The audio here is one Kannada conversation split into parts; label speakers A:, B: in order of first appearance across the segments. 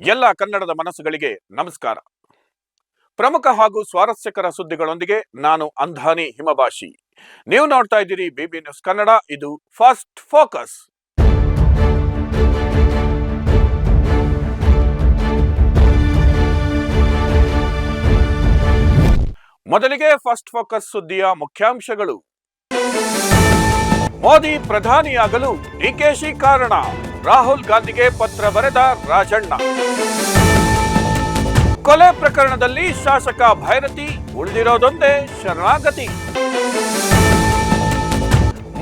A: ಎಲ್ಲ ಕನ್ನಡದ ಮನಸ್ಸುಗಳಿಗೆ ನಮಸ್ಕಾರ. ಪ್ರಮುಖ ಹಾಗೂ ಸ್ವಾರಸ್ಯಕರ ಸುದ್ದಿಗಳೊಂದಿಗೆ ನಾನು ಅಂಧಾನಿ ಹಿಮಭಾಷಿ ನೀವು ನೋಡ್ತಾ ಇದ್ದೀರಿ ಬಿಬಿ ನ್ಯೂಸ್ ಕನ್ನಡ, ಇದು ಫಸ್ಟ್ ಫೋಕಸ್. ಮೊದಲಿಗೆ ಫಸ್ಟ್ ಫೋಕಸ್ ಸುದ್ದಿಯ ಮುಖ್ಯಾಂಶಗಳು. ಮೋದಿ ಪ್ರಧಾನಿಯಾಗಲು ಡಿಕೆಶಿ ಕಾರಣ. ರಾಹುಲ್ ಗಾಂಧಿಗೆ ಪತ್ರ ಬರೆದ ರಾಜಣ್ಣ. ಕೊಲೆ ಪ್ರಕರಣದಲ್ಲಿ ಶಾಸಕ ಭೈರತಿ ಉಳಿದಿರೋದೊಂದೇ ಶರಣಾಗತಿ.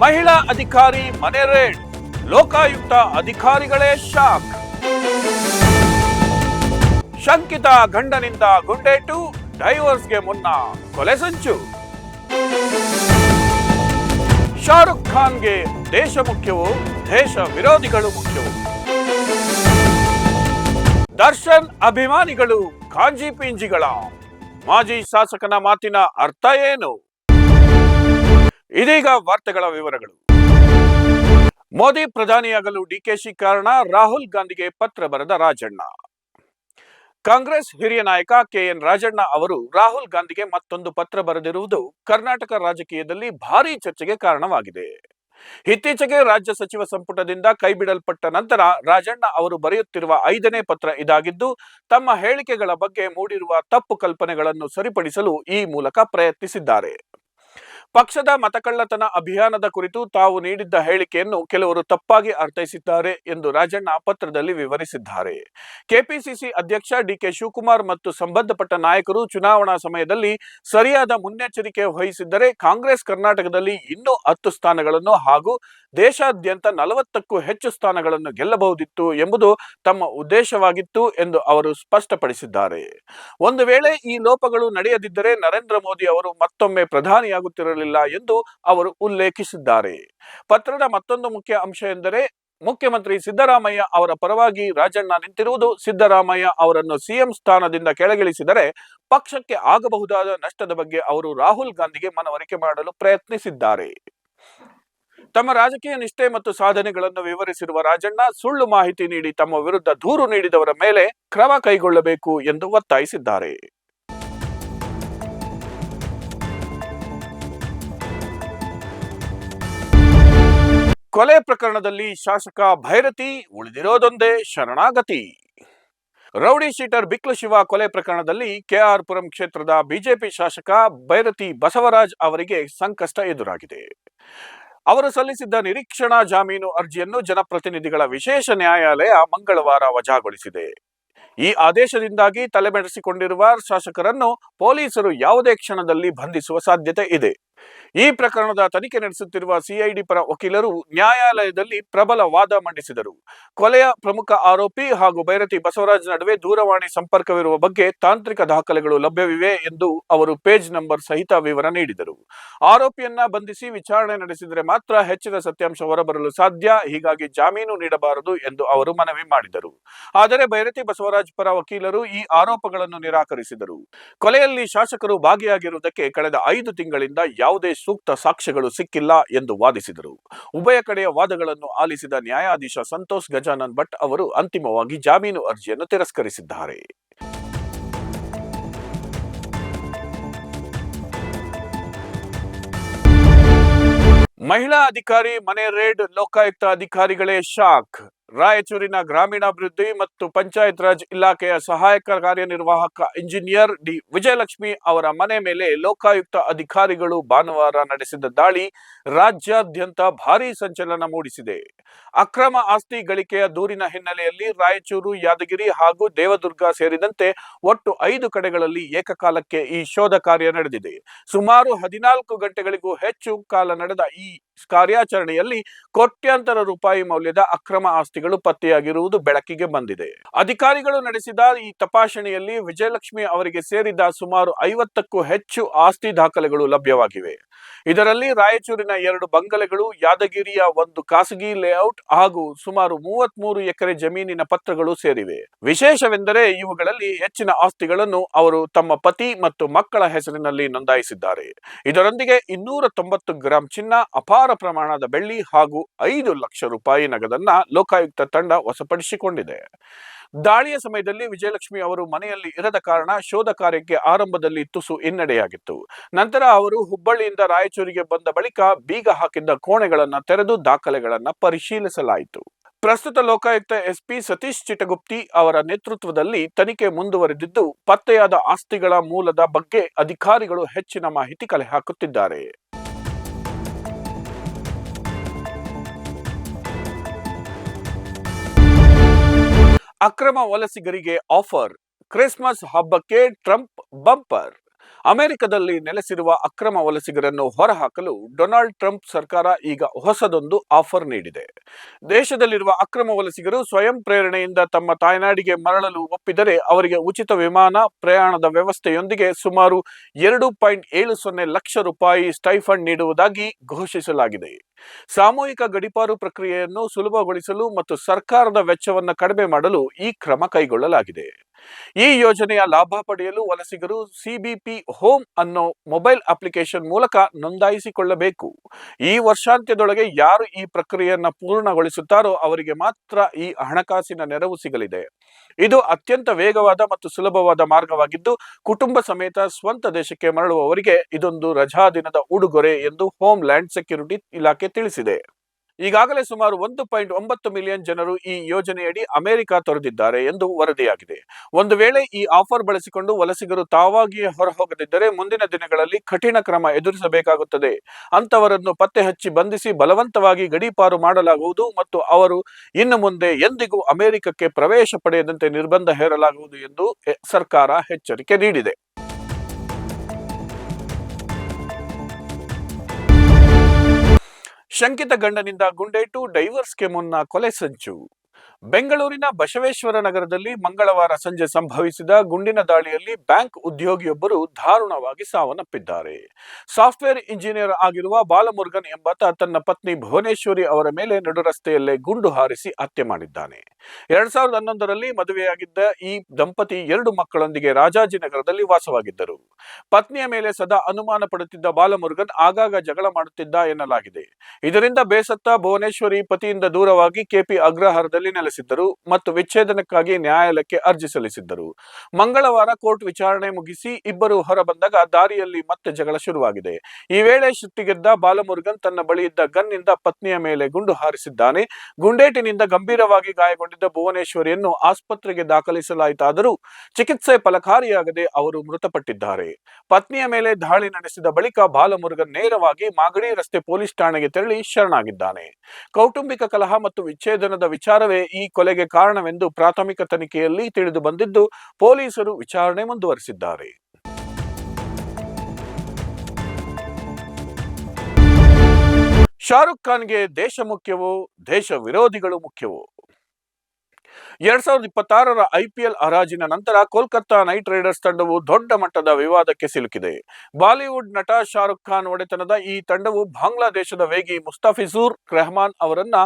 A: ಮಹಿಳಾ ಅಧಿಕಾರಿ ಮನೆ ರೇಡ್ ಲೋಕಾಯುಕ್ತ ಅಧಿಕಾರಿಗಳೇ ಶಾಕ್. ಶಂಕಿತ ಗಂಡನಿಂದ ಗುಂಡೇಟು, ಡೈವರ್ಸ್ಗೆ ಮುನ್ನ ಕೊಲೆ ಸಂಚು. ಶಾರುಖ್ ಖಾನ್ಗೆ ದೇಶ ಮುಖ್ಯವೋ ದೇಶ ವಿರೋಧಿಗಳು ಮುಖ್ಯವು. ದರ್ಶನ್ ಅಭಿಮಾನಿಗಳು ಕಾಂಜಿ ಪಿಂಜಿಗಳ ಮಾಜಿ ಶಾಸಕನ ಮಾತಿನ ಅರ್ಥ ಏನು? ಇದೀಗ ವಾರ್ತೆಗಳ ವಿವರಗಳು. ಮೋದಿ ಪ್ರಧಾನಿಯಾಗಲು ಡಿಕೆಶಿ ಕಾರಣ ರಾಹುಲ್ ಗಾಂಧಿಗೆ ಪತ್ರ ಬರೆದ ರಾಜಣ್ಣ. ಕಾಂಗ್ರೆಸ್ ಹಿರಿಯ ನಾಯಕ ಕೆಎನ್ ರಾಜಣ್ಣ ಅವರು ರಾಹುಲ್ ಗಾಂಧಿಗೆ ಮತ್ತೊಂದು ಪತ್ರ ಬರೆದಿರುವುದು ಕರ್ನಾಟಕ ರಾಜಕೀಯದಲ್ಲಿ ಭಾರೀ ಚರ್ಚೆಗೆ ಕಾರಣವಾಗಿದೆ. ಇತ್ತೀಚೆಗೆ ರಾಜ್ಯ ಸಚಿವ ಸಂಪುಟದಿಂದ ಕೈಬಿಡಲ್ಪಟ್ಟ ನಂತರ ರಾಜಣ್ಣ ಅವರು ಬರೆಯುತ್ತಿರುವ ಐದನೇ ಪತ್ರ ಇದಾಗಿದ್ದು, ತಮ್ಮ ಹೇಳಿಕೆಗಳ ಬಗ್ಗೆ ಮೂಡಿರುವ ತಪ್ಪು ಕಲ್ಪನೆಗಳನ್ನು ಸರಿಪಡಿಸಲು ಈ ಮೂಲಕ ಪ್ರಯತ್ನಿಸಿದ್ದಾರೆ. ಪಕ್ಷದ ಮತಕಳ್ಳತನ ಅಭಿಯಾನದ ಕುರಿತು ತಾವು ನೀಡಿದ್ದ ಹೇಳಿಕೆಯನ್ನು ಕೆಲವರು ತಪ್ಪಾಗಿ ಅರ್ಥೈಸಿದ್ದಾರೆ ಎಂದು ರಾಜಣ್ಣ ಪತ್ರದಲ್ಲಿ ವಿವರಿಸಿದ್ದಾರೆ. ಕೆಪಿಸಿಸಿ ಅಧ್ಯಕ್ಷ ಡಿಕೆ ಶಿವಕುಮಾರ್ ಮತ್ತು ಸಂಬಂಧಪಟ್ಟ ನಾಯಕರು ಚುನಾವಣಾ ಸಮಯದಲ್ಲಿ ಸರಿಯಾದ ಮುನ್ನೆಚ್ಚರಿಕೆ ವಹಿಸಿದ್ದರೆ ಕಾಂಗ್ರೆಸ್ ಕರ್ನಾಟಕದಲ್ಲಿ ಇನ್ನೂ ಹತ್ತು ಸ್ಥಾನಗಳನ್ನು ಹಾಗೂ ದೇಶಾದ್ಯಂತ ನಲವತ್ತಕ್ಕೂ ಹೆಚ್ಚು ಸ್ಥಾನಗಳನ್ನು ಗೆಲ್ಲಬಹುದಿತ್ತು ಎಂಬುದು ತಮ್ಮ ಉದ್ದೇಶವಾಗಿತ್ತು ಎಂದು ಅವರು ಸ್ಪಷ್ಟಪಡಿಸಿದ್ದಾರೆ. ಒಂದು ವೇಳೆ ಈ ಲೋಪಗಳು ನಡೆಯದಿದ್ದರೆ ನರೇಂದ್ರ ಮೋದಿ ಅವರು ಮತ್ತೊಮ್ಮೆ ಪ್ರಧಾನಿಯಾಗುತ್ತಿರಲಿಲ್ಲ ಎಂದು ಅವರು ಉಲ್ಲೇಖಿಸಿದ್ದಾರೆ. ಪತ್ರದ ಮತ್ತೊಂದು ಮುಖ್ಯ ಅಂಶ ಎಂದರೆ, ಮುಖ್ಯಮಂತ್ರಿ ಸಿದ್ದರಾಮಯ್ಯ ಅವರ ಪರವಾಗಿ ರಾಜಣ್ಣ ನಿಂತಿರುವುದು ಸಿದ್ದರಾಮಯ್ಯ ಅವರನ್ನು ಸಿಎಂ ಸ್ಥಾನದಿಂದ ಕೆಳಗಿಳಿಸಿದರೆ ಪಕ್ಷಕ್ಕೆ ಆಗಬಹುದಾದ ನಷ್ಟದ ಬಗ್ಗೆ ಅವರು ರಾಹುಲ್ ಗಾಂಧಿಗೆ ಮನವರಿಕೆ ಮಾಡಲು ಪ್ರಯತ್ನಿಸಿದ್ದಾರೆ. ತಮ್ಮ ರಾಜಕೀಯ ನಿಷ್ಠೆ ಮತ್ತು ಸಾಧನೆಗಳನ್ನು ವಿವರಿಸಿರುವ ರಾಜಣ್ಣ ಸುಳ್ಳು ಮಾಹಿತಿ ನೀಡಿ ತಮ್ಮ ವಿರುದ್ಧ ದೂರು ನೀಡಿದವರ ಮೇಲೆ ಕ್ರಮ ಕೈಗೊಳ್ಳಬೇಕು ಎಂದು ಒತ್ತಾಯಿಸಿದ್ದಾರೆ. ಕೊಲೆ ಪ್ರಕರಣದಲ್ಲಿ ಶಾಸಕ ಭೈರತಿ ಉಳಿದಿರೋದೊಂದೇ ಶರಣಾಗತಿ. ರೌಡಿ ಶೀಟರ್ ಬಿಕ್ಲು ಶಿವ ಕೊಲೆ ಪ್ರಕರಣದಲ್ಲಿ ಕೆಆರ್ ಪುರಂ ಕ್ಷೇತ್ರದ ಬಿಜೆಪಿ ಶಾಸಕ ಭೈರತಿ ಬಸವರಾಜ್ ಅವರಿಗೆ ಸಂಕಷ್ಟ ಎದುರಾಗಿದೆ. ಅವರು ಸಲ್ಲಿಸಿದ್ದ ನಿರೀಕ್ಷಣಾ ಜಾಮೀನು ಅರ್ಜಿಯನ್ನು ಜನಪ್ರತಿನಿಧಿಗಳ ವಿಶೇಷ ನ್ಯಾಯಾಲಯ ಮಂಗಳವಾರ ವಜಾಗೊಳಿಸಿದೆ. ಈ ಆದೇಶದಿಂದಾಗಿ ತಲೆಮೆಡಿಸಿಕೊಂಡಿರುವ ಶಾಸಕರನ್ನು ಪೊಲೀಸರು ಯಾವುದೇ ಕ್ಷಣದಲ್ಲಿ ಬಂಧಿಸುವ ಸಾಧ್ಯತೆ ಇದೆ. ಈ ಪ್ರಕರಣದ ತನಿಖೆ ನಡೆಸುತ್ತಿರುವ ಸಿಐಡಿ ಪರ ವಕೀಲರು ನ್ಯಾಯಾಲಯದಲ್ಲಿ ಪ್ರಬಲ ವಾದ ಮಂಡಿಸಿದರು. ಕೊಲೆಯ ಪ್ರಮುಖ ಆರೋಪಿ ಹಾಗೂ ಭೈರತಿ ಬಸವರಾಜ್ ನಡುವೆ ದೂರವಾಣಿ ಸಂಪರ್ಕವಿರುವ ಬಗ್ಗೆ ತಾಂತ್ರಿಕ ದಾಖಲೆಗಳು ಲಭ್ಯವಿವೆ ಎಂದು ಅವರು ಪೇಜ್ ನಂಬರ್ ಸಹಿತ ವಿವರ ನೀಡಿದರು. ಆರೋಪಿಯನ್ನ ಬಂಧಿಸಿ ವಿಚಾರಣೆ ನಡೆಸಿದರೆ ಮಾತ್ರ ಹೆಚ್ಚಿನ ಸತ್ಯಾಂಶ ಹೊರಬರಲು ಸಾಧ್ಯ, ಹೀಗಾಗಿ ಜಾಮೀನು ನೀಡಬಾರದು ಎಂದು ಅವರು ಮನವಿ ಮಾಡಿದರು. ಆದರೆ ಭೈರತಿ ಬಸವರಾಜ್ ಪರ ವಕೀಲರು ಈ ಆರೋಪಗಳನ್ನು ನಿರಾಕರಿಸಿದರು. ಕೊಲೆಯಲ್ಲಿ ಶಾಸಕರು ಭಾಗಿಯಾಗಿರುವುದಕ್ಕೆ ಕಳೆದ ಐದು ತಿಂಗಳಿಂದ ಯಾವುದೇ ಸೂಕ್ತ ಸಾಕ್ಷ್ಯಗಳು ಸಿಕ್ಕಿಲ್ಲ ಎಂದು ವಾದಿಸಿದರು. ಉಭಯ ಕಡೆಯ ವಾದಗಳನ್ನು ಆಲಿಸಿದ ನ್ಯಾಯಾಧೀಶ ಸಂತೋಷ್ ಗಜಾನನ್ ಭಟ್ ಅವರು ಅಂತಿಮವಾಗಿ ಜಾಮೀನು ಅರ್ಜಿಯನ್ನು ತಿರಸ್ಕರಿಸಿದ್ದಾರೆ. ಮಹಿಳಾ ಅಧಿಕಾರಿ ಮನೆ ರೇಡ್ ಲೋಕಾಯುಕ್ತ ಅಧಿಕಾರಿಗಳೇ ಶಾಕ್. ರಾಯಚೂರಿನ ಗ್ರಾಮೀಣಾಭಿವೃದ್ಧಿ ಮತ್ತು ಪಂಚಾಯತ್ ರಾಜ್ ಇಲಾಖೆಯ ಸಹಾಯಕ ಕಾರ್ಯನಿರ್ವಾಹಕ ಇಂಜಿನಿಯರ್ ಡಿ. ವಿಜಯಲಕ್ಷ್ಮಿ ಅವರ ಮನೆ ಮೇಲೆ ಲೋಕಾಯುಕ್ತ ಅಧಿಕಾರಿಗಳು ಭಾನುವಾರ ನಡೆಸಿದ ದಾಳಿ ರಾಜ್ಯಾದ್ಯಂತ ಭಾರೀ ಸಂಚಲನ ಮೂಡಿಸಿದೆ. ಅಕ್ರಮ ಆಸ್ತಿ ಗಳಿಕೆಯ ದೂರಿನ ಹಿನ್ನೆಲೆಯಲ್ಲಿ ರಾಯಚೂರು, ಯಾದಗಿರಿ ಹಾಗೂ ದೇವದುರ್ಗ ಸೇರಿದಂತೆ ಒಟ್ಟು ಐದು ಕಡೆಗಳಲ್ಲಿ ಏಕಕಾಲಕ್ಕೆ ಈ ಶೋಧ ಕಾರ್ಯ ನಡೆದಿದೆ. ಸುಮಾರು ಹದಿನಾಲ್ಕು ಗಂಟೆಗಳಿಗೂ ಹೆಚ್ಚು ಕಾಲ ನಡೆದ ಈ ಕಾರ್ಯಾಚರಣೆಯಲ್ಲಿ ಕೋಟ್ಯಾಂತರ ರೂಪಾಯಿ ಮೌಲ್ಯದ ಅಕ್ರಮ ಆಸ್ತಿಗಳು ಪತ್ತೆಯಾಗಿರುವುದು ಬೆಳಕಿಗೆ ಬಂದಿದೆ. ಅಧಿಕಾರಿಗಳು ನಡೆಸಿದ ಈ ತಪಾಸಣೆಯಲ್ಲಿ ವಿಜಯಲಕ್ಷ್ಮಿ ಅವರಿಗೆ ಸೇರಿದ ಸುಮಾರು ಐವತ್ತಕ್ಕೂ ಹೆಚ್ಚು ಆಸ್ತಿ ದಾಖಲೆಗಳು ಲಭ್ಯವಾಗಿವೆ. ಇದರಲ್ಲಿ ರಾಯಚೂರಿನ ಎರಡು ಬಂಗಲೆಗಳು, ಯಾದಗಿರಿಯ ಒಂದು ಖಾಸಗಿ ಲೇಔಟ್ ಹಾಗೂ ಸುಮಾರು ಮೂವತ್ತ್ ಮೂರು ಎಕರೆ ಜಮೀನಿನ ಪತ್ರಗಳು ಸೇರಿವೆ. ವಿಶೇಷವೆಂದರೆ ಇವುಗಳಲ್ಲಿ ಹೆಚ್ಚಿನ ಆಸ್ತಿಗಳನ್ನು ಅವರು ತಮ್ಮ ಪತಿ ಮತ್ತು ಮಕ್ಕಳ ಹೆಸರಿನಲ್ಲಿ ನೋಂದಾಯಿಸಿದ್ದಾರೆ. ಇದರೊಂದಿಗೆ ಇನ್ನೂರ ತೊಂಬತ್ತು ಗ್ರಾಂ ಚಿನ್ನ, ಅಪಾರ ಪ್ರಮಾಣದ ಬೆಳ್ಳಿ ಹಾಗೂ ಐದು ಲಕ್ಷ ರೂಪಾಯಿ ನಗದನ್ನ ಲೋಕಾಯುಕ್ತ ತಂಡ ವಶಪಡಿಸಿಕೊಂಡಿದೆ. ದಾಳಿಯ ಸಮಯದಲ್ಲಿ ವಿಜಯಲಕ್ಷ್ಮಿ ಅವರು ಮನೆಯಲ್ಲಿ ಇರದ ಕಾರಣ ಶೋಧ ಕಾರ್ಯಕ್ಕೆ ಆರಂಭದಲ್ಲಿ ತುಸು ಹಿನ್ನಡೆಯಾಗಿತ್ತು. ನಂತರ ಅವರು ಹುಬ್ಬಳ್ಳಿಯಿಂದ ರಾಯಚೂರಿಗೆ ಬಂದ ಬಳಿಕ ಬೀಗ ಹಾಕಿದ್ದ ಕೋಣೆಗಳನ್ನು ತೆರೆದು ದಾಖಲೆಗಳನ್ನ ಪರಿಶೀಲಿಸಲಾಯಿತು. ಪ್ರಸ್ತುತ ಲೋಕಾಯುಕ್ತ ಎಸ್ಪಿ ಸತೀಶ್ ಚಿಟಗುಪ್ತಿ ಅವರ ನೇತೃತ್ವದಲ್ಲಿ ತನಿಖೆ ಮುಂದುವರೆದಿದ್ದು, ಪತ್ತೆಯಾದ ಆಸ್ತಿಗಳ ಮೂಲದ ಬಗ್ಗೆ ಅಧಿಕಾರಿಗಳು ಹೆಚ್ಚಿನ ಮಾಹಿತಿ ಕಲೆ ಹಾಕುತ್ತಿದ್ದಾರೆ. ಅಕ್ರಮ ವಲಸಿಗರಿಗೆ ಆಫರ್. ಕ್ರಿಸ್ಮಸ್ ಹಬ್ಬಕ್ಕೆ ಟ್ರಂಪ್ ಬಂಪರ್. ಅಮೆರಿಕದಲ್ಲಿ ನೆಲೆಸಿರುವ ಅಕ್ರಮ ವಲಸಿಗರನ್ನು ಹೊರಹಾಕಲು ಡೊನಾಲ್ಡ್ ಟ್ರಂಪ್ ಸರ್ಕಾರ ಈಗ ಹೊಸದೊಂದು ಆಫರ್ ನೀಡಿದೆ. ದೇಶದಲ್ಲಿರುವ ಅಕ್ರಮ ವಲಸಿಗರು ಸ್ವಯಂ ಪ್ರೇರಣೆಯಿಂದ ತಮ್ಮ ತಾಯ್ನಾಡಿಗೆ ಮರಳಲು ಒಪ್ಪಿದರೆ ಅವರಿಗೆ ಉಚಿತ ವಿಮಾನ, ಪ್ರಯಾಣದ ವ್ಯವಸ್ಥೆಯೊಂದಿಗೆ ಸುಮಾರು ಎರಡು ಪಾಯಿಂಟ್ ಏಳು ಸೊನ್ನೆ ಲಕ್ಷ ರೂಪಾಯಿ ಸ್ಟೈಫಂಡ್ ನೀಡುವುದಾಗಿ ಘೋಷಿಸಲಾಗಿದೆ. ಸಾಮೂಹಿಕ ಗಡಿಪಾರು ಪ್ರಕ್ರಿಯೆಯನ್ನು ಸುಲಭಗೊಳಿಸಲು ಮತ್ತು ಸರ್ಕಾರದ ವೆಚ್ಚವನ್ನು ಕಡಿಮೆ ಮಾಡಲು ಈ ಕ್ರಮ ಕೈಗೊಳ್ಳಲಾಗಿದೆ. ಈ ಯೋಜನೆಯ ಲಾಭ ಪಡೆಯಲು ವಲಸಿಗರು ಸಿಬಿಪಿ ಹೋಮ್ ಅನ್ನೋ ಮೊಬೈಲ್ ಅಪ್ಲಿಕೇಶನ್ ಮೂಲಕ ನೋಂದಾಯಿಸಿಕೊಳ್ಳಬೇಕು. ಈ ವರ್ಷಾಂತ್ಯದೊಳಗೆ ಯಾರು ಈ ಪ್ರಕ್ರಿಯೆಯನ್ನು ಪೂರ್ಣಗೊಳಿಸುತ್ತಾರೋ ಅವರಿಗೆ ಮಾತ್ರ ಈ ಹಣಕಾಸಿನ ನೆರವು ಸಿಗಲಿದೆ. ಇದು ಅತ್ಯಂತ ವೇಗವಾದ ಮತ್ತು ಸುಲಭವಾದ ಮಾರ್ಗವಾಗಿದ್ದು, ಕುಟುಂಬ ಸಮೇತ ಸ್ವಂತ ದೇಶಕ್ಕೆ ಮರಳುವವರಿಗೆ ಇದೊಂದು ರಜಾ ದಿನದ ಉಡುಗೊರೆ ಎಂದು ಹೋಮ್ ಲ್ಯಾಂಡ್ ಸೆಕ್ಯೂರಿಟಿ ಇಲಾಖೆ ತಿಳಿಸಿದೆ. ಈಗಾಗಲೇ ಸುಮಾರು ಒಂದು ಪಾಯಿಂಟ್ ಒಂಬತ್ತು ಮಿಲಿಯನ್ ಜನರು ಈ ಯೋಜನೆಯಡಿ ಅಮೆರಿಕ ತೊರೆದಿದ್ದಾರೆ ಎಂದು ವರದಿಯಾಗಿದೆ. ಒಂದು ವೇಳೆ ಈ ಆಫರ್ ಬಳಸಿಕೊಂಡು ವಲಸಿಗರು ತಾವಾಗಿಯೇ ಹೊರಹೋಗದಿದ್ದರೆ ಮುಂದಿನ ದಿನಗಳಲ್ಲಿ ಕಠಿಣ ಕ್ರಮ ಎದುರಿಸಬೇಕಾಗುತ್ತದೆ. ಅಂತವರನ್ನು ಪತ್ತೆ ಹಚ್ಚಿ ಬಂಧಿಸಿ ಬಲವಂತವಾಗಿ ಗಡೀಪಾರು ಮಾಡಲಾಗುವುದು ಮತ್ತು ಅವರು ಇನ್ನು ಮುಂದೆ ಎಂದಿಗೂ ಅಮೆರಿಕಕ್ಕೆ ಪ್ರವೇಶ ಪಡೆಯದಂತೆ ನಿರ್ಬಂಧ ಹೇರಲಾಗುವುದು ಎಂದು ಸರ್ಕಾರ ಎಚ್ಚರಿಕೆ ನೀಡಿದೆ. ಶಂಕಿತ ಗಂಡನಿಂದ ಗುಂಡೇಟು ಡೈವರ್ಸ್ಗೆ ಮುನ್ನ ಕೊಲೆ ಸಂಚು. ಬೆಂಗಳೂರಿನ ಬಸವೇಶ್ವರ ನಗರದಲ್ಲಿ ಮಂಗಳವಾರ ಸಂಜೆ ಸಂಭವಿಸಿದ ಗುಂಡಿನ ದಾಳಿಯಲ್ಲಿ ಬ್ಯಾಂಕ್ ಉದ್ಯೋಗಿಯೊಬ್ಬರು ದಾರುಣವಾಗಿ ಸಾವನ್ನಪ್ಪಿದ್ದಾರೆ. ಸಾಫ್ಟ್ವೇರ್ ಇಂಜಿನಿಯರ್ ಆಗಿರುವ ಬಾಲಮುರುಗನ್ ಎಂಬಾತ ತನ್ನ ಪತ್ನಿ ಭುವನೇಶ್ವರಿ ಅವರ ಮೇಲೆ ನಡುರಸ್ತೆಯಲ್ಲೇ ಗುಂಡು ಹಾರಿಸಿ ಹತ್ಯೆ ಮಾಡಿದ್ದಾನೆ. ಎರಡ್ ಸಾವಿರದ ಹನ್ನೊಂದರಲ್ಲಿ ಮದುವೆಯಾಗಿದ್ದ ಈ ದಂಪತಿ ಎರಡು ಮಕ್ಕಳೊಂದಿಗೆ ರಾಜಾಜಿನಗರದಲ್ಲಿ ವಾಸವಾಗಿದ್ದರು. ಪತ್ನಿಯ ಮೇಲೆ ಸದಾ ಅನುಮಾನ ಪಡುತ್ತಿದ್ದ ಬಾಲಮುರುಗನ್ ಆಗಾಗ ಜಗಳ ಮಾಡುತ್ತಿದ್ದ ಎನ್ನಲಾಗಿದೆ. ಇದರಿಂದ ಬೇಸತ್ತ ಭುವನೇಶ್ವರಿ ಪತಿಯಿಂದ ದೂರವಾಗಿ ಕೆಪಿ ಅಗ್ರಹಾರದಲ್ಲಿ ನೆಲೆಸಿದ್ದರು ಮತ್ತು ವಿಚ್ಛೇದನಕ್ಕಾಗಿ ನ್ಯಾಯಾಲಯಕ್ಕೆ ಅರ್ಜಿ ಸಲ್ಲಿಸಿದ್ದರು. ಮಂಗಳವಾರ ಕೋರ್ಟ್ ವಿಚಾರಣೆ ಮುಗಿಸಿ ಇಬ್ಬರು ಹೊರಬಂದಾಗ ದಾರಿಯಲ್ಲಿ ಮತ್ತೆ ಜಗಳ ಶುರುವಾಗಿದೆ. ಈ ವೇಳೆ ಸುತ್ತಿಗೆದ್ದ ಬಾಲಮುರುಗನ್ ತನ್ನ ಬಳಿ ಇದ್ದ ಗನ್ನಿಂದ ಪತ್ನಿಯ ಮೇಲೆ ಗುಂಡು ಹಾರಿಸಿದ್ದಾನೆ. ಗುಂಡೇಟಿನಿಂದ ಗಂಭೀರವಾಗಿ ಗಾಯಗೊಂಡಿದ್ದ ಭುವನೇಶ್ವರಿಯನ್ನು ಆಸ್ಪತ್ರೆಗೆ ದಾಖಲಿಸಲಾಯಿತಾದರೂ ಚಿಕಿತ್ಸೆ ಫಲಕಾರಿಯಾಗದೆ ಅವರು ಮೃತಪಟ್ಟಿದ್ದಾರೆ. ಪತ್ನಿಯ ಮೇಲೆ ದಾಳಿ ನಡೆಸಿದ ಬಳಿಕ ಬಾಲಮುರುಗನ್ ನೇರವಾಗಿ ಮಾಗಡಿ ರಸ್ತೆ ಪೊಲೀಸ್ ಠಾಣೆಗೆ ತೆರಳಿ ಶರಣಾಗಿದ್ದಾನೆ. ಕೌಟುಂಬಿಕ ಕಲಹ ಮತ್ತು ವಿಚ್ಛೇದನದ ವಿಚಾರವೇ ಈ ಕೊಲೆಗೆ ಕಾರಣವೆಂದು ಪ್ರಾಥಮಿಕ ತನಿಖೆಯಲ್ಲಿ ತಿಳಿದು ಬಂದಿದ್ದು, ಪೊಲೀಸರು ವಿಚಾರಣೆ ಮುಂದುವರಿಸಿದ್ದಾರೆ. ಶಾರುಖ್ ಖಾನ್ಗೆ ದೇಶ ಮುಖ್ಯವೋ, ದೇಶ ವಿರೋಧಿಗಳು ಮುಖ್ಯವೋ? ಎರಡ್ ಸಾವಿರದ ಇಪ್ಪತ್ತಾರರ ಐಪಿಎಲ್ ಹರಾಜಿನ ನಂತರ ಕೋಲ್ಕತ್ತಾ ನೈಟ್ ರೈಡರ್ಸ್ ತಂಡವು ದೊಡ್ಡ ಮಟ್ಟದ ವಿವಾದಕ್ಕೆ ಸಿಲುಕಿದೆ. ಬಾಲಿವುಡ್ ನಟ ಶಾರುಖ್ ಖಾನ್ ಒಡೆತನದ ಈ ತಂಡವು ಬಾಂಗ್ಲಾದೇಶದ ವೇಗಿ ಮುಸ್ತಾಫಿಜೂರ್ ರೆಹಮಾನ್ ಅವರನ್ನ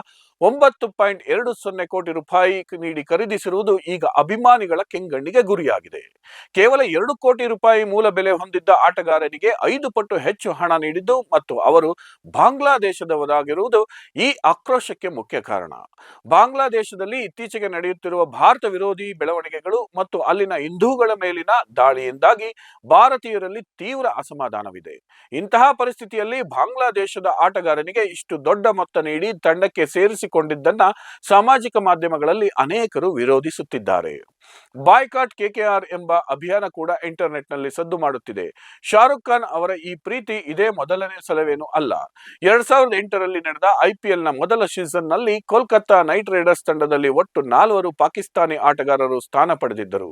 A: ಒಂಬತ್ತು ಪಾಯಿಂಟ್ ಎರಡು ಸೊನ್ನೆ ಕೋಟಿ ರೂಪಾಯಿ ನೀಡಿ ಖರೀದಿಸಿರುವುದು ಈಗ ಅಭಿಮಾನಿಗಳ ಕೆಂಗಣ್ಣಿಗೆ ಗುರಿಯಾಗಿದೆ. ಕೇವಲ ಎರಡು ಕೋಟಿ ರೂಪಾಯಿ ಮೂಲ ಬೆಲೆ ಹೊಂದಿದ್ದ ಆಟಗಾರನಿಗೆ ಐದು ಪಟ್ಟು ಹೆಚ್ಚು ಹಣ ನೀಡಿದ್ದು ಮತ್ತು ಅವರು ಬಾಂಗ್ಲಾದೇಶದವರಾಗಿರುವುದು ಈ ಆಕ್ರೋಶಕ್ಕೆ ಮುಖ್ಯ ಕಾರಣ. ಬಾಂಗ್ಲಾದೇಶದಲ್ಲಿ ಇತ್ತೀಚೆಗೆ ನಡೆಯುತ್ತಿರುವ ಭಾರತ ವಿರೋಧಿ ಬೆಳವಣಿಗೆಗಳು ಮತ್ತು ಅಲ್ಲಿನ ಹಿಂದೂಗಳ ಮೇಲಿನ ದಾಳಿಯಿಂದಾಗಿ ಭಾರತೀಯರಲ್ಲಿ ತೀವ್ರ ಅಸಮಾಧಾನವಿದೆ. ಇಂತಹ ಪರಿಸ್ಥಿತಿಯಲ್ಲಿ ಬಾಂಗ್ಲಾದೇಶದ ಆಟಗಾರನಿಗೆ ಇಷ್ಟು ದೊಡ್ಡ ಮೊತ್ತ ನೀಡಿ ತಂಡಕ್ಕೆ ಸೇರಿಸಿಕೊಂಡಿದ್ದನ್ನ ಸಾಮಾಜಿಕ ಮಾಧ್ಯಮಗಳಲ್ಲಿ ಅನೇಕರು ವಿರೋಧಿಸುತ್ತಿದ್ದಾರೆ. ಬಾಯ್ಕಾಟ್ ಕೆಕೆಆರ್ ಎಂಬ ಅಭಿಯಾನ ಕೂಡ ಇಂಟರ್ನೆಟ್ನಲ್ಲಿ ಸದ್ದು ಮಾಡುತ್ತಿದೆ. ಶಾರುಖ್ ಖಾನ್ ಅವರ ಈ ಪ್ರೀತಿ ಇದೇ ಮೊದಲನೇ ಸಲವೇನು ಅಲ್ಲ. ಎರಡ್ ಸಾವಿರದ ಎಂಟರಲ್ಲಿ ನಡೆದ ನ ಮೊದಲ ಸೀಸನ್ನಲ್ಲಿ ಕೋಲ್ಕತ್ತಾ ನೈಟ್ ರೈಡರ್ಸ್ ತಂಡದಲ್ಲಿ ಒಟ್ಟು ನಾಲ್ವರು ಪಾಕಿಸ್ತಾನಿ ಆಟಗಾರರು ಸ್ಥಾನ ಪಡೆದಿದ್ದರು.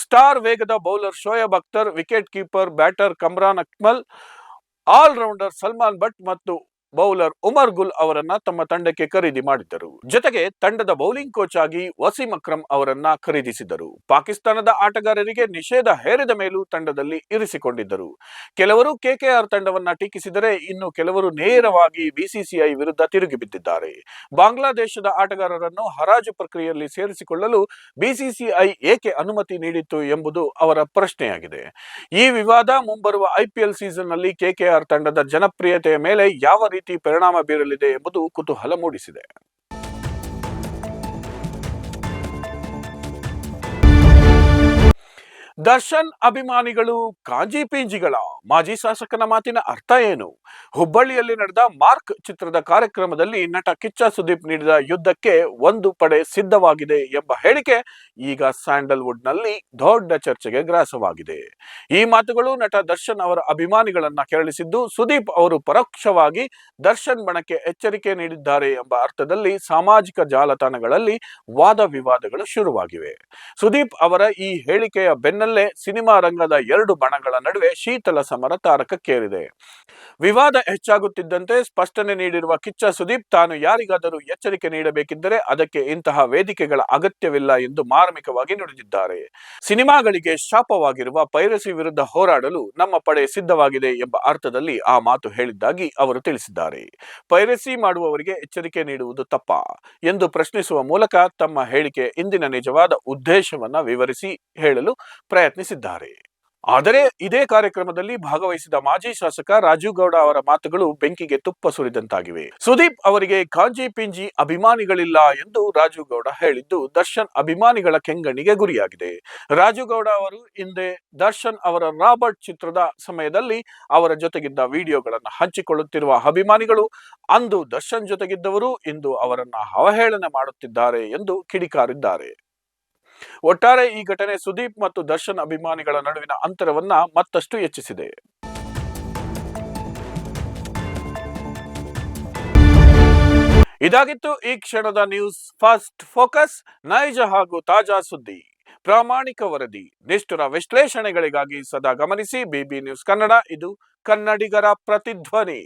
A: ಸ್ಟಾರ್ ವೇಗದ bowler Shoaib Akhtar, wicket keeper, batter Kamran Akmal all rounder Salman Bhatt ಮತ್ತು ಬೌಲರ್ ಉಮರ್ ಗುಲ್ ಅವರನ್ನ ತಮ್ಮ ತಂಡಕ್ಕೆ ಖರೀದಿ ಮಾಡಿದ್ದರು. ಜೊತೆಗೆ ತಂಡದ ಬೌಲಿಂಗ್ ಕೋಚ್ ಆಗಿ ವಸೀಮ್ ಅಕ್ರಮ್ ಅವರನ್ನ ಖರೀದಿಸಿದರು ಪಾಕಿಸ್ತಾನದ ಆಟಗಾರರಿಗೆ ನಿಷೇಧ ಹೇರಿದ ಮೇಲೂ ತಂಡದಲ್ಲಿ ಇರಿಸಿಕೊಂಡಿದ್ದರು. ಕೆಲವರು ಕೆಕೆಆರ್ ತಂಡವನ್ನ ಟೀಕಿಸಿದರೆ ಇನ್ನು ಕೆಲವರು ನೇರವಾಗಿ ಬಿಸಿಸಿಐ ವಿರುದ್ಧ ತಿರುಗಿ ಬಿದ್ದಿದ್ದಾರೆ. ಬಾಂಗ್ಲಾದೇಶದ ಆಟಗಾರರನ್ನು ಹರಾಜು ಪ್ರಕ್ರಿಯೆಯಲ್ಲಿ ಸೇರಿಸಿಕೊಳ್ಳಲು ಬಿಸಿಸಿಐ ಏಕೆ ಅನುಮತಿ ನೀಡಿತ್ತು ಎಂಬುದು ಅವರ ಪ್ರಶ್ನೆಯಾಗಿದೆ. ಈ ವಿವಾದ ಮುಂಬರುವ ಐಪಿಎಲ್ ಸೀಸನ್ನಲ್ಲಿ ಕೆಕೆಆರ್ ತಂಡದ ಜನಪ್ರಿಯತೆಯ ಮೇಲೆ ಯಾವ ಪರಿಣಾಮ ಬೀರಲಿದೆ ಎಂಬುದು ಕುತೂಹಲ ಮೂಡಿಸಿದೆ. ದರ್ಶನ್ ಅಭಿಮಾನಿಗಳು ಕಾಂಜಿ ಪಿಂಜಿಗಳ ಮಾಜಿ ಶಾಸಕನ ಮಾತಿನ ಅರ್ಥ ಏನು? ಹುಬ್ಬಳ್ಳಿಯಲ್ಲಿ ನಡೆದ ಮಾರ್ಕ್ ಚಿತ್ರದ ಕಾರ್ಯಕ್ರಮದಲ್ಲಿ ನಟ ಕಿಚ್ಚ ಸುದೀಪ್ ನೀಡಿದ ಯುದ್ಧಕ್ಕೆ ಒಂದು ಪಡೆ ಸಿದ್ಧವಾಗಿದೆ ಎಂಬ ಹೇಳಿಕೆ ಈಗ ಸ್ಯಾಂಡಲ್ವುಡ್ನಲ್ಲಿ ದೊಡ್ಡ ಚರ್ಚೆಗೆ ಗ್ರಾಸವಾಗಿದೆ. ಈ ಮಾತುಗಳು ನಟ ದರ್ಶನ್ ಅವರ ಅಭಿಮಾನಿಗಳನ್ನ ಕೆರಳಿಸಿದ್ದು, ಸುದೀಪ್ ಅವರು ಪರೋಕ್ಷವಾಗಿ ದರ್ಶನ್ ಬಣಕ್ಕೆ ಎಚ್ಚರಿಕೆ ನೀಡಿದ್ದಾರೆ ಎಂಬ ಅರ್ಥದಲ್ಲಿ ಸಾಮಾಜಿಕ ಜಾಲತಾಣಗಳಲ್ಲಿ ವಾದ ವಿವಾದಗಳು ಶುರುವಾಗಿವೆ. ಸುದೀಪ್ ಅವರ ಈ ಹೇಳಿಕೆಯ ಬೆನ್ನಲ್ಲೇ ಸಿನಿಮಾ ರಂಗದ ಎರಡು ಬಣಗಳ ನಡುವೆ ಶೀತಲ ಸಮರ ತಾರಕಕ್ಕೇರಿದೆ. ವಿವಾದ ಹೆಚ್ಚಾಗುತ್ತಿದ್ದಂತೆ ಸ್ಪಷ್ಟನೆ ನೀಡಿರುವ ಕಿಚ್ಚ ಸುದೀಪ್ ತಾನು ಯಾರಿಗಾದರೂ ಎಚ್ಚರಿಕೆ ನೀಡಬೇಕಿದ್ದರೆ ಅದಕ್ಕೆ ಇಂತಹ ವೇದಿಕೆಗಳ ಅಗತ್ಯವಿಲ್ಲ ಎಂದು ಮಾರ್ಮಿಕವಾಗಿ ನುಡಿದಿದ್ದಾರೆ. ಸಿನಿಮಾಗಳಿಗೆ ಶಾಪವಾಗಿರುವ ಪೈರಸಿ ವಿರುದ್ಧ ಹೋರಾಡಲು ನಮ್ಮ ಪಡೆ ಸಿದ್ಧವಾಗಿದೆ ಎಂಬ ಅರ್ಥದಲ್ಲಿ ಆ ಮಾತು ಹೇಳಿದ್ದಾಗಿ ಅವರು ತಿಳಿಸಿದ್ದಾರೆ. ಪೈರಸಿ ಮಾಡುವವರಿಗೆ ಎಚ್ಚರಿಕೆ ನೀಡುವುದು ತಪ್ಪ ಎಂದು ಪ್ರಶ್ನಿಸುವ ಮೂಲಕ ತಮ್ಮ ಹೇಳಿಕೆ ಇಂದಿನ ನಿಜವಾದ ಉದ್ದೇಶವನ್ನು ವಿವರಿಸಿ ಹೇಳಲು ಪ್ರಯತ್ನಿಸಿದ್ದಾರೆ. ಆದರೆ ಇದೇ ಕಾರ್ಯಕ್ರಮದಲ್ಲಿ ಭಾಗವಹಿಸಿದ ಮಾಜಿ ಶಾಸಕ ರಾಜೀವ್ ಗೌಡ ಅವರ ಮಾತುಗಳು ಬೆಂಕಿಗೆ ತುಪ್ಪ ಸುರಿದಂತಾಗಿವೆ. ಸುದೀಪ್ ಅವರಿಗೆ ಕಾಂಜಿ ಪಿಂಜಿ ಅಭಿಮಾನಿಗಳಿಲ್ಲ ಎಂದು ರಾಜೀವ್ ಗೌಡ ಹೇಳಿದ್ದು, ದರ್ಶನ್ ಅಭಿಮಾನಿಗಳ ಕೆಂಗಣ್ಣಿಗೆ ಗುರಿಯಾಗಿದೆ. ರಾಜೀವ್ ಗೌಡ ಅವರು ಹಿಂದೆ ದರ್ಶನ್ ಅವರ ರಾಬರ್ಟ್ ಚಿತ್ರದ ಸಮಯದಲ್ಲಿ ಅವರ ಜೊತೆಗಿದ್ದ ವಿಡಿಯೋಗಳನ್ನು ಹಂಚಿಕೊಳ್ಳುತ್ತಿರುವ ಅಭಿಮಾನಿಗಳು, ಅಂದು ದರ್ಶನ್ ಜೊತೆಗಿದ್ದವರು ಇಂದು ಅವರನ್ನ ಅವಹೇಳನೆ ಮಾಡುತ್ತಿದ್ದಾರೆ ಎಂದು ಕಿಡಿಕಾರಿದ್ದಾರೆ. ಒಟ್ಟಾರೆ ಈ ಘಟನೆ ಸುದೀಪ್ ಮತ್ತು ದರ್ಶನ್ ಅಭಿಮಾನಿಗಳ ನಡುವಿನ ಅಂತರವನ್ನ ಮತ್ತಷ್ಟು ಹೆಚ್ಚಿಸಿದೆ. ಇದಾಗಿತ್ತು ಈ ಕ್ಷಣದ ನ್ಯೂಸ್ ಫಸ್ಟ್ ಫೋಕಸ್, ನೈಜ ಹಾಗೂ ತಾಜಾ ಸುದ್ದಿ. ಪ್ರಾಮಾಣಿಕ ವರದಿ, ನಿಷ್ಠುರ ವಿಶ್ಲೇಷಣೆಗಳಿಗಾಗಿ ಸದಾ ಗಮನಿಸಿ ಬಿಬಿ ನ್ಯೂಸ್ ಕನ್ನಡ, ಇದು ಕನ್ನಡಿಗರ ಪ್ರತಿಧ್ವನಿ.